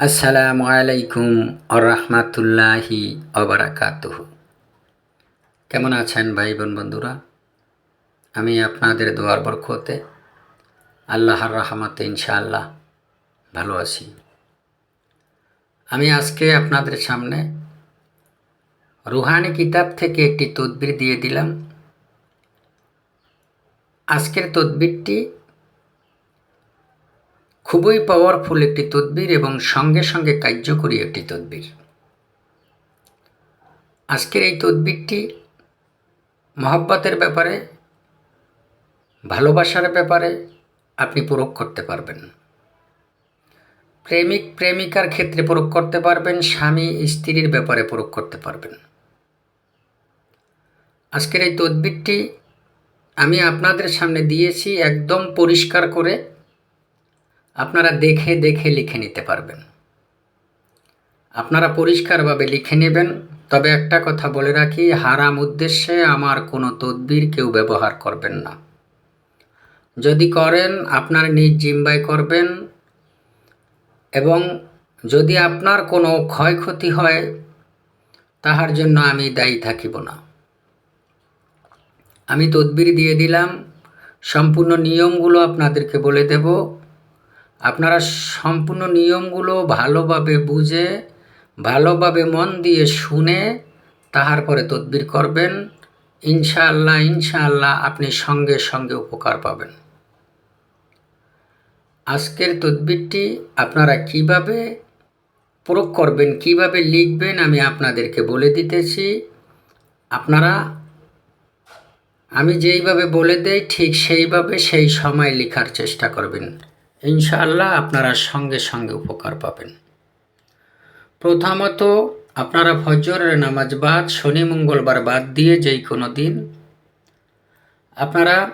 আসসালামু আলাইকুম আরহামাতুল্লাহি অবরাকাতুহ কেমন আছেন ভাই বোন বন্ধুরা? আমি আপনাদের দোয়ার বরকতে আল্লাহর রহমতে ইনশাআল্লাহ ভালো আছি। আমি আজকে আপনাদের সামনে রুহানি কিতাব থেকে একটি তদবির দিয়ে দিলাম। আজকের তদবিরটি খুবই পাওয়ারফুল একটি তদবির এবং সঙ্গে সঙ্গে কার্যকরী একটি তদবির। আজকের এই তদবিরটি মহব্বতের ব্যাপারে, ভালোবাসার ব্যাপারে আপনি প্রয়োগ করতে পারবেন। প্রেমিক, প্রেমিকার ক্ষেত্রে প্রয়োগ করতে পারবেন, স্বামী, স্ত্রীর ব্যাপারে প্রয়োগ করতে পারবেন। আজকের এই তদবিরটি আমি আপনাদের সামনে দিয়েছি একদম পরিষ্কার করে আপনারা দেখে দেখে লিখে নিতে পারবেন। আপনারা পরিষ্কারভাবে লিখে নেবেন, তবে একটা কথা বলে রাখি, হারাম উদ্দেশ্যে আমার কোনো তদবির কেউ ব্যবহার করবেন না। যদি করেন, আপনার নিজ জিম্বাই করবেন, এবং যদি আপনার কোনো ক্ষয়ক্ষতি হয়, তাহার জন্য আমি দায়ী থাকিব না। আমি তদবির দিয়ে দিলাম, সম্পূর্ণ নিয়মগুলো আপনাদেরকে বলে দেব। আপনারা সম্পূর্ণ নিয়মগুলো ভালোভাবে বুঝে, ভালোভাবে মন দিয়ে শুনে তাহার পরে তদবির করবেন। ইনশাআল্লাহ ইনশাআল্লাহ আপনি সঙ্গে সঙ্গে উপকার পাবেন। আজকের তদবিরটি আপনারা কীভাবে প্রয়োগ করবেন, কীভাবে লিখবেন, আমি আপনাদেরকে বলে দিতেছি। আপনারা, আমি যেইভাবে বলে দেই, ঠিক সেইভাবে সেই সময় লেখার চেষ্টা করবেন। ইনশাআল্লাহ আপনারা সঙ্গে সঙ্গে উপকার পাবেন। প্রথমত, আপনারা ফজরের নামাজ বাদ শনি, মঙ্গলবার বাদ দিয়ে যেই কোনো দিন আপনারা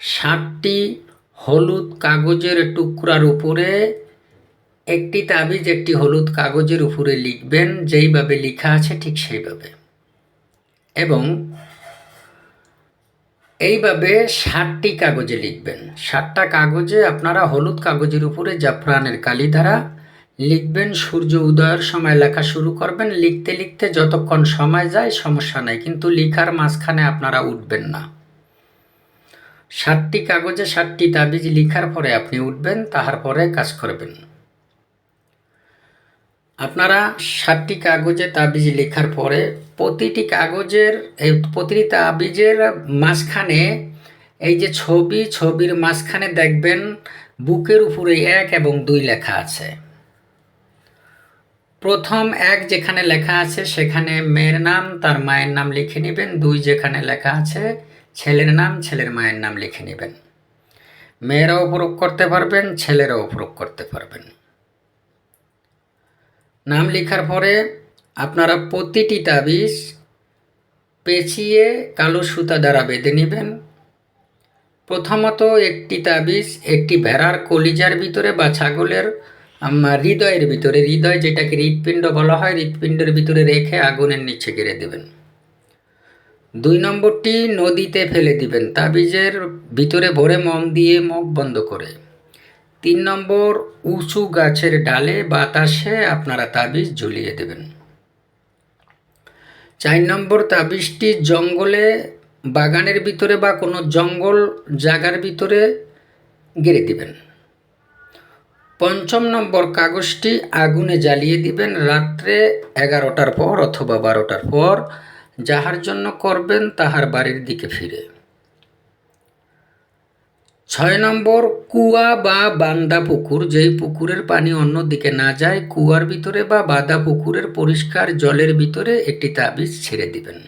ষাটটি হলুদ কাগজের টুকরার উপরে একটি তাবিজ, একটি হলুদ কাগজের উপরে লিখবেন, যেইভাবে লেখা আছে ঠিক সেইভাবে। এবং এইভাবে ষাটটি কাগজে লিখবেন। ষাটটা কাগজে আপনারা হলুদ কাগজের উপরে জাফরানের কালি দ্বারা লিখবেন, সূর্য উদয়ের সময় লেখা শুরু করবেন, লিখতে লিখতে যতক্ষণ সময় যায় সমস্যা নাই, কিন্তু লিখার মাঝখানে আপনারা উঠবেন না। ষাটটি কাগজে ষাটটি তাবিজ লিখার পরে আপনি উঠবেন, তাহার পরে কাজ করবেন। আপনারা ষাটটি কাগজে তাবিজ লেখার পরে প্রতিটি কাগজের, এই প্রতিটি তাবিজের মাঝখানে এই যে ছবি, ছবির মাঝখানে দেখবেন বুকের উপরে এক এবং দুই লেখা আছে। প্রথম এক যেখানে লেখা আছে সেখানে মেয়ের নাম, তার মায়ের নাম লিখে নেবেন। দুই যেখানে লেখা আছে ছেলের নাম, ছেলের মায়ের নাম লিখে নেবেন। মেয়েরাও প্রয়োগ করতে পারবেন, ছেলেরাও প্রয়োগ করতে পারবেন। নাম লেখার পরে আপনারা প্রতিটি তাবিজ পেঁচিয়ে কালো সুতা দ্বারা বেঁধে নেবেন। প্রথমত একটি তাবিজ একটি ভেড়ার কলিজার ভিতরে বা ছাগলের হৃদয়ের ভিতরে, হৃদয় যেটাকে হৃৎপিণ্ড বলা হয়, হৃৎপিণ্ডের ভিতরে রেখে আগুনের নিচে গেড়ে দেবেন। দুই নম্বরটি নদীতে ফেলে দিবেন, তাবিজের ভিতরে ভরে মম দিয়ে মুখ বন্ধ করে। তিন নম্বর, উঁচু গাছের ডালে বাতাসে আপনারা তাবিজ ঝুলিয়ে দেবেন। চার নম্বর তাবিজটি জঙ্গলে, বাগানের ভিতরে বা কোনো জঙ্গল জায়গার ভিতরে গেড়ে দিবেন। পঞ্চম নম্বর কাগজটি আগুনে জ্বালিয়ে দিবেন রাত্রে এগারোটার পর অথবা বারোটার পর, যাহার জন্য করবেন তাহার বাড়ির দিকে ফিরে। ছয় নম্বর, কুয়া বা বান্দা পুকুর, যেই পুকুরের পানি অন্য দিকে না যায়, কুয়ার ভিতরে বা বাদা পুকুরের পরিষ্কার জলের ভিতরে একটি তাবিজ ছেড়ে দিবেন।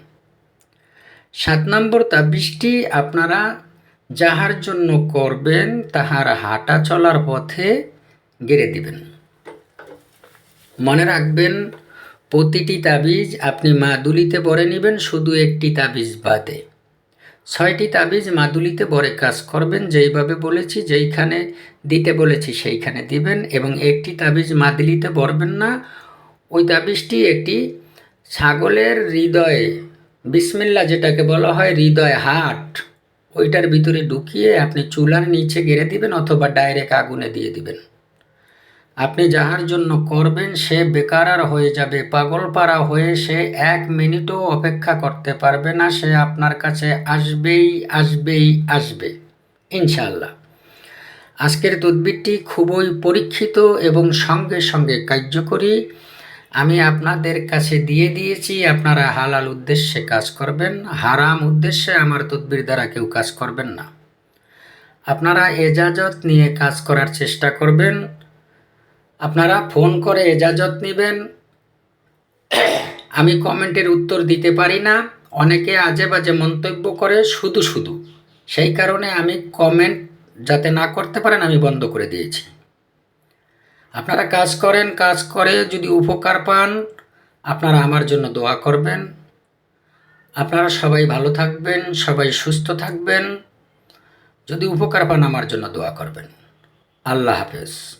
সাত নম্বর তাবিজটি আপনারা যাহার জন্য করবেন, তাহার হাঁটা চলার পথে গেড়ে দিবেন। মনে রাখবেন, প্রতিটি তাবিজ আপনি মাদুলিতে বরে নেবেন, শুধু একটি তাবিজ বাদে। ছয়টি তাবিজ মাদুলিতে বরে কাজ করবেন, যেইভাবে বলেছি, যেইখানে দিতে বলেছি সেইখানে দিবেন এবং একটি তাবিজ মাদুলিতে বরবেন না। ওই তাবিজটি একটি ছাগলের হৃদয়ে বিসমিল্লা যেটাকে বলা হয়, হৃদয় হাট, ওইটার ভিতরে ঢুকিয়ে আপনি চুলার নিচে গেড়ে দিবেন অথবা ডাইরেক্ট আগুনে দিয়ে দিবেন। আপনি যাহার জন্য করবেন, সে বেকারার হয়ে যাবে। পাগলপাড়া হয়ে সে এক মিনিটও অপেক্ষা করতে পারবে না। সে আপনার কাছে আসবেই আসবেই, আসবে। ইনশাল্লাহ আজকের তদবিরটি খুবই পরীক্ষিত এবং সঙ্গে সঙ্গে কার্যকরী। আমি আপনাদের কাছে দিয়ে দিয়েছি, আপনারা হালাল উদ্দেশ্যে কাজ করবেন। হারাম উদ্দেশ্যে আমার তদবির দ্বারা কেউ কাজ করবেন না। আপনারা এজাজত নিয়ে কাজ করার চেষ্টা করবেন। আপনারা ফোন করে এজাজত নেবেন। আমি কমেন্টের উত্তর দিতে পারি না। অনেকে আজে বাজে মন্তব্য করে শুধু শুধু। সেই কারণে আমি কমেন্ট যাতে না করতে পারেন, আমি বন্ধ করে দিয়েছি। আপনারা কাজ করেন, কাজ করে যদি উপকার পান, আপনারা আমার জন্য দোয়া করবেন। আপনারা সবাই ভালো থাকবেন, সবাই সুস্থ থাকবেন। যদি উপকার পান, আমার জন্য দোয়া করবেন। আল্লাহ হাফেজ।